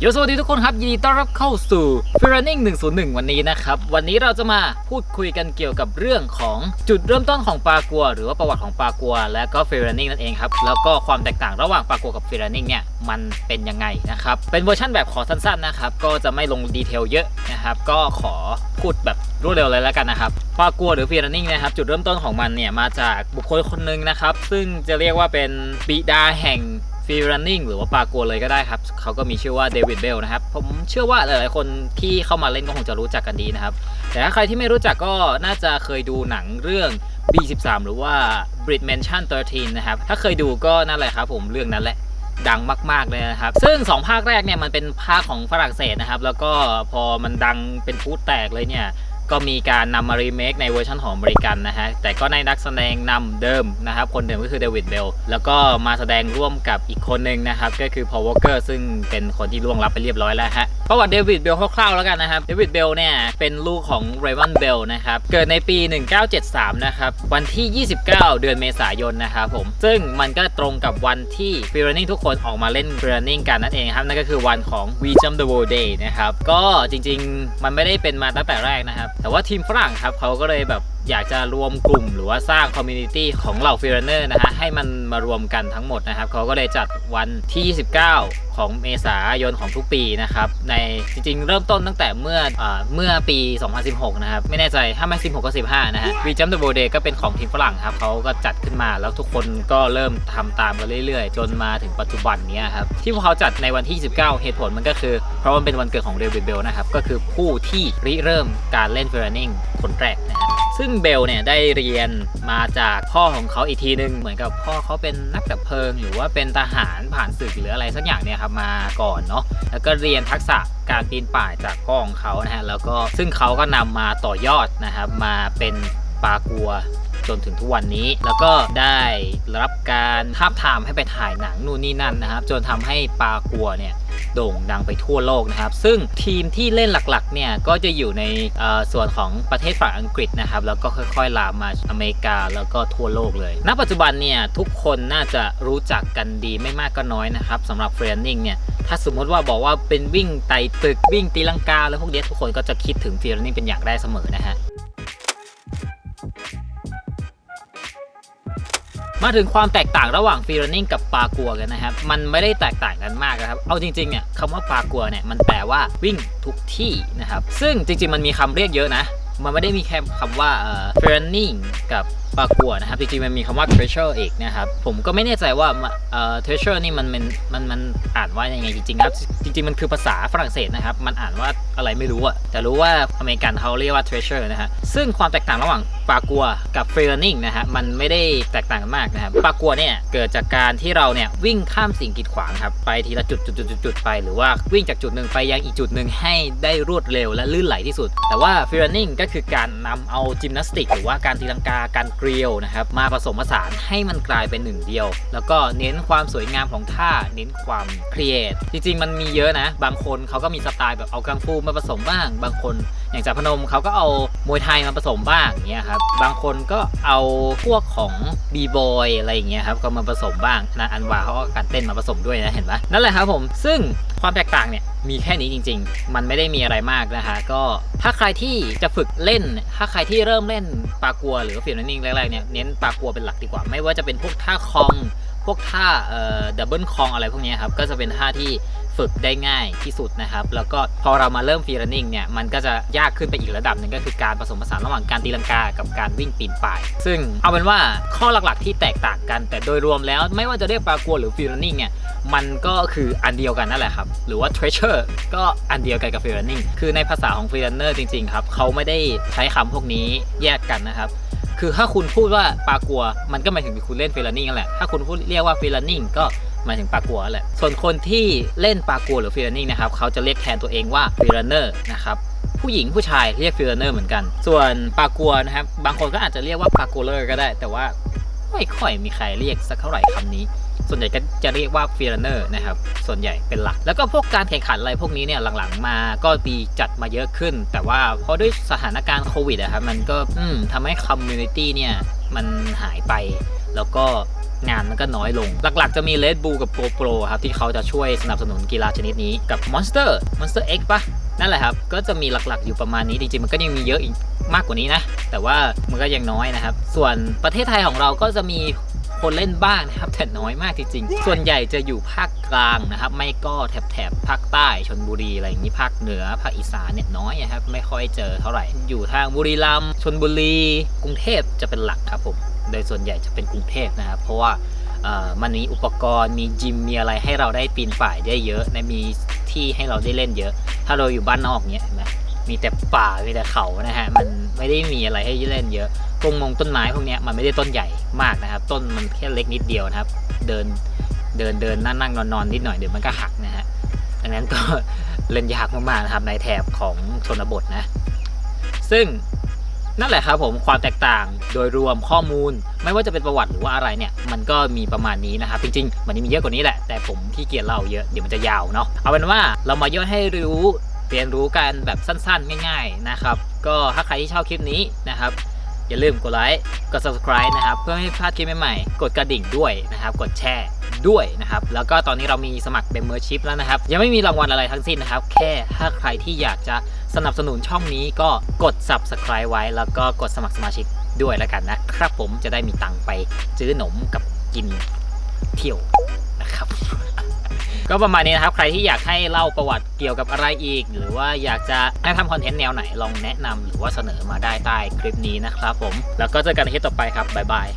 โยสวัสดีทุกคนครับยินดีต้อนรับเข้าสู่ f i r Running 101 วันนี้นะครับ วันนี้เราจะมาพูดคุยกันเกี่ยวกับเรื่องของจุดเริ่มต้นของปากัว หรือว่าประวัติของปากัว และก็ f i r Running นั่นเองครับ แล้วก็ความแตกต่างระหว่างปากัวกับ f i r Running เนี่ยมันเป็นยังไงนะครับ เป็นเวอร์ชันแบบขอสั้นๆนะครับ ก็จะไม่ลงดีเทลเยอะนะครับ ก็ขอพูดแบบรวดเร็วเลยแล้วกันนะครับปากัวหรือ f i r Running นะครับจุดเริ่มต้นของมันเนี่ยมาจากบุคคลคนหนึ่งนะครับ ซึ่งจะเรียกว่าเป็นบิดาแห่ง ฟรีรันนิ่งหรือว่าปากัวเลยก็ได้ครับ เขาก็มีชื่อว่าเดวิดเบลนะครับ ผมเชื่อว่าหลายๆคนที่เข้ามาเล่นก็คงจะรู้จักกันดีนะครับ แต่ถ้าใครที่ไม่รู้จักก็น่าจะเคยดูหนังเรื่อง B13 หรือว่า Brit Mansion 13 นะครับ ถ้าเคยดูก็นั่นแหละครับผมเรื่องนั้นแหละดังมาก ๆ เลยนะครับ ซึ่ง 2 ภาคแรกเนี่ยมันเป็นภาคของฝรั่งเศสนะครับ แล้วก็พอมันดังเป็นพูดแตกเลยเนี่ย ก็มีการนำมารีเมคในเวอร์ชันของอเมริกันนะฮะ แต่ก็ในนักแสดงนำเดิมนะครับ คนเดิมก็คือเดวิดเบล แล้วก็มาแสดงร่วมกับอีกคนหนึ่งนะครับ ก็คือพอวอเกอร์ซึ่งเป็นคนที่ล่วงลับไปเรียบร้อยแล้วฮะ ประวัติเดวิดเบลคร่าวๆแล้วกันนะครับ เดวิดเบลเนี่ย เป็นลูกของเรวันเบลนะครับ เกิดในปี 1973 นะครับ วันที่ 29 เดือนเมษายนนะครับผม ซึ่งมันก็ตรงกับวันที่ฟิลนิ่งทุกคนออกมาเล่นฟิลนิ่งกันนั่นเองครับนั่นก็คือวันของ We Jump the World Day นะครับก็จริงๆ มันไม่ได้เป็นมาตั้งแต่แรกนะครับแต่ว่าทีมฝรั่งครับเขาก็เลยแบบ อยากจะรวมกลุ่มหรือว่าสร้างคอมมูนิตี้ของเหล่าฟิลเนอร์นะฮะให้มันมารวมกันทั้งหมดนะครับเขาก็เลยจัดวันที่ 29 ของเมษายนของทุกปีนะครับในจริงๆ เริ่มต้นตั้งแต่เมื่ออเมื่อปี 2016 นะครับ ไม่แน่ใจถ้าไม่ 16 ก็ 15 นะฮะ We Jump the World Day ก็เป็นของทีมฝรั่งครับเขาก็จัดขึ้นมาแล้วทุกคนก็เริ่มทำตามกันเรื่อยๆ จนมาถึงปัจจุบันนี้ครับที่พวกเขาจัดในวันที่29เหตุผลมันก็คือ เพราะมันเป็นวันเกิดของเดวิดเบลนะครับก็คือผู้ที่ริเริ่มการเล่นฟิล r นิ่งคนแรกนะฮะซึ่งเบลเนี่ยได้เรียนมาจากพ่อของเขาอีกทีนึง เหมือนกับพ่อเขาเป็นนักดับเพลิง หรือว่าเป็นทหารผ่านศึกหรืออะไรสักอย่างเนี่ยครับมาก่อนเนาะแล้วก็เรียนทักษะการปีนป่ายจากพ่อของเขานะฮะแล้วก็ซึ่งเขาก็นำมาต่อยอดนะครับมาเป็นปากัวจนถึงทุกวันนี้แล้วก็ได้รับการทาบทามให้ไปถ่ายหนังนู่นนี่นั่นนะครับ จนทำให้ปากัวเนี่ย โด่งดังไปทั่วโลกนะครับ ซึ่งทีมที่เล่นหลักๆเนี่ยก็จะอยู่ในส่วนของประเทศฝั่งอังกฤษนะครับ แล้วก็ค่อยๆลามมาอเมริกาแล้วก็ทั่วโลกเลย ณ ปัจจุบันเนี่ยทุกคนน่าจะรู้จักกันดีไม่มากก็น้อยนะครับสำหรับเฟรนนิ่งเนี่ยถ้าสมมติว่าบอกว่าเป็นวิ่งไต่ตึกวิ่งตีลังกาแล้วพวกเนี้ทุกคนก็จะคิดถึงเฟรนนิ่งเป็นอย่างแรกเสมอนะฮะ มาถึงความแตกต่างระหว่างฟรี r นิ่งกับปากัวกันนะครับ มันไม่ได้แตกต่างกันมากนะครับ เอาจริงๆเนี่ยคำว่าปากัวเนี่ยมันแปลว่าวิ่งทุกที่นะครับ ซึ่งจริงๆมันมีคำเรียกเยอะนะ มันไม่ได้มีแค่คำว่าเอ่อ f r นิ่งกับ ปลากัวนะครับจริงๆมันมีคำว่า treasure อีกนะครับผมก็ไม่แน่ใจว่าเอ่อ treasure นี่มันมันมันมันอ่านว่ายังไงจริงๆครับจริงๆมันคือภาษาฝรั่งเศสนะครับมันอ่านว่าอะไรไม่รู้อะแต่รู้ว่าอเมริกันเขาเรียกว่า treasure นะฮะซึ่งความแตกต่างระหว่างปลากัวกับเฟรนนิ่งนะฮะมันไม่ได้แตกต่างกันมากนะครับปลากัวเนี่ยเกิดจากการที่เราเนี่ยวิ่งข้ามสิ่งกีดขวางครับไปทีละจุดจุดจุดจุดจุดไป หรือว่าวิ่งจากจุดหนึ่งไปยังอีกจุดหนึ่งให้ได้รวดเร็วและลื่นไหลที่สุด แต่ว่าเฟรนนิ่งก็คือการนำเอาจิมนาสติก หรือว่าการตีลังกาการเรียวนะครับมาผสมผสานให้มันกลายเป็นหนึ่งเดียว แล้วก็เน้นความสวยงามของท่าเน้นความครีเอทจริงๆ มันมีเยอะนะ บางคนเขาก็มีสไตล์แบบเอากังฟูมาผสมบ้าง บางคน อย่างจ่าพนมเขาก็เอามวยไทยมาผสมบ้างอย่างเงี้ยครับบางคนก็เอาพวกของบีบอยอะไรอย่างเงี้ยครับก็มาผสมบ้างนะอันวาเขาก็การเต้นมาผสมด้วยนะเห็นปะนั่นแหละครับผมซึ่งความแตกต่างเนี่ยมีแค่นี้จริง ๆ มันไม่ได้มีอะไรมากนะคะก็ถ้าใครที่จะฝึกเล่น ถ้าใครที่เริ่มเล่นปากัว หรือฟิลนิ่งแรกๆเนี่ยเน้นปากัวเป็นหลักดีกว่า ไม่ว่าจะเป็นพวกท่าคอง พวกท่าเอ่อดับเบิลคองอะไรพวกเนี้ยครับก็จะเป็นท่าที่ ฝึกได้ง่ายที่สุดนะครับ แล้วก็พอเรามาเริ่มฟรีรันนิ่งเนี่ย มันก็จะยากขึ้นไปอีกระดับหนึ่งก็คือการผสมผสานระหว่างการตีลังกากับการวิ่งปีนป่าย ซึ่งเอาเป็นว่าข้อหลักๆ ที่แตกต่างกัน แต่โดยรวมแล้วไม่ว่าจะเรียกปลากัวหรือฟรีรันนิ่งเนี่ยมันก็คืออันเดียวกันนั่นแหละครับ หรือว่า treasure ก็อันเดียวกันกับฟรีรันนิ่งคือในภาษาของฟรีรันเนอร์จริง ๆ ครับ เขาไม่ได้ใช้คำพวกนี้แยกกันนะครับ คือถ้าคุณพูดว่าปลากัว มันก็หมายถึงคุณเล่นเฟลนิ่งนั่นแหละ ถ้าคุณพูดเรียกว่าเฟลนิ่งก็ หมายถึงปากัวแหละ ส่วนคนที่เล่นปากัวหรือเฟลนิ่งนะครับเขาจะเรียกแทนตัวเองว่าเฟลเนอร์นะครับผู้หญิงผู้ชายเรียกเฟลเนอร์เหมือนกัน ส่วนปากัวนะครับบางคนก็อาจจะเรียกว่าปากัวเลอร์ก็ได้ แต่ว่าไม่ค่อยมีใครเรียกสักเท่าไหร่คำนี้ ส่วนใหญ่ก็จะเรียกว่าฟีลเนอร์นะครับส่วนใหญ่เป็นหลัก แล้วก็พวกการแข่งขันอะไรพวกนี้เนี่ยหลังๆ มาก็มีจัดมาเยอะขึ้น แต่ว่าเพอด้วยสถานการณ์โควิดอะครับมันก็อืมทำให้คอมมูนิตี้เนี่ยมันหายไปแล้วก็ งานมันก็น้อยลง หลักๆจะมี Red Bull กับ GoPro ครับ ที่เขาจะช่วยสนับสนุนกีฬาชนิดนี้กับ Monster Monster X ปะนั่นแหละครับ ก็จะมีหลักๆอยู่ประมาณนี้ จริงๆ มันก็ยังมีเยอะอีกมากกว่านี้นะ แต่ว่ามันก็ยังน้อยนะครับ ส่วนประเทศไทยของเราก็จะมีคนเล่นบ้างนะครับ แต่น้อยมากจริงๆ ส่วนใหญ่จะอยู่ภาคกลางนะครับ ไม่ก็แถบแถบๆภาคใต้ชนบุรีอะไรอย่างนี้ภาคเหนือภาคอีสานเนี่ยน้อยนะครับ ไม่ค่อยเจอเท่าไหร่ อยู่ทางบุรีรัมย์ชนบุรี กรุงเทพจะเป็นหลักครับผม โดยส่วนใหญ่จะเป็นกรุงเทพนะครับ เพราะว่ามันมีอุปกรณ์มีจิมมีอะไรให้เราได้ปีนป่ายได้เยอะนะมีที่ให้เราได้เล่นเยอะ ถ้าเราอยู่บ้านนอกเนี้ยเห็นไหมมีแต่ป่ามีแต่เขานะฮะมันไม่ได้มีอะไรให้เล่นเยอะตรงมงต้นไม้พวกเนี้ยมันไม่ได้ต้นใหญ่มากนะครับ ต้นมันแค่เล็กนิดเดียวนะครับ เดินเดินเดินนั่งนั่งนอนนอนนิดหน่อยเดี๋ยวมันก็หักนะฮะดังนั้นก็เล่นยากมากๆนะครับในแถบของชนบทนะ ซึ่ง นั่นแหละครับผมความแตกต่างโดยรวมข้อมูล ไม่ว่าจะเป็นประวัติหรือว่าอะไรเนี่ยมันก็มีประมาณนี้นะครับจริงๆมันมีเยอะกว่านี้แหละแต่ผมขี้เกียจเล่าเยอะเดี๋ยวมันจะยาวเนาะเอาเป็นว่าเรามาย่อยให้รู้เรียนรู้กันแบบสั้นๆ ง่าย ๆนะครับ ก็ถ้าใครที่ชอบคลิปนี้นะครับ อย่าลืมกดไลค์ กด subscribe นะครับ เพื่อไม่ให้พลาดคลิปใหม่ๆ กดกระดิ่งด้วยนะครับ กดแชร์ด้วยนะครับ แล้วก็ตอนนี้เรามีสมัครเป็นเมอร์ชิพแล้วนะครับ ยังไม่มีรางวัลอะไรทั้งสิ้นนะครับ แค่ถ้าใครที่อยากจะสนับสนุนช่องนี้ก็กด subscribe ไว้ แล้วก็กดสมัครสมาชิกด้วยแล้วกันนะครับ ผมจะได้มีตังค์ไปซื้อขนมกับกินเที่ยวนะครับ ก็ประมาณนี้นะครับ ใครที่อยากให้เล่าประวัติเกี่ยวกับอะไรอีก หรือว่าอยากจะให้ทำคอนเทนต์แนวไหนลองแนะนำหรือว่าเสนอมาได้ใต้คลิปนี้นะครับผม แล้วก็เจอกันในคลิปต่อไปครับบ๊ายบาย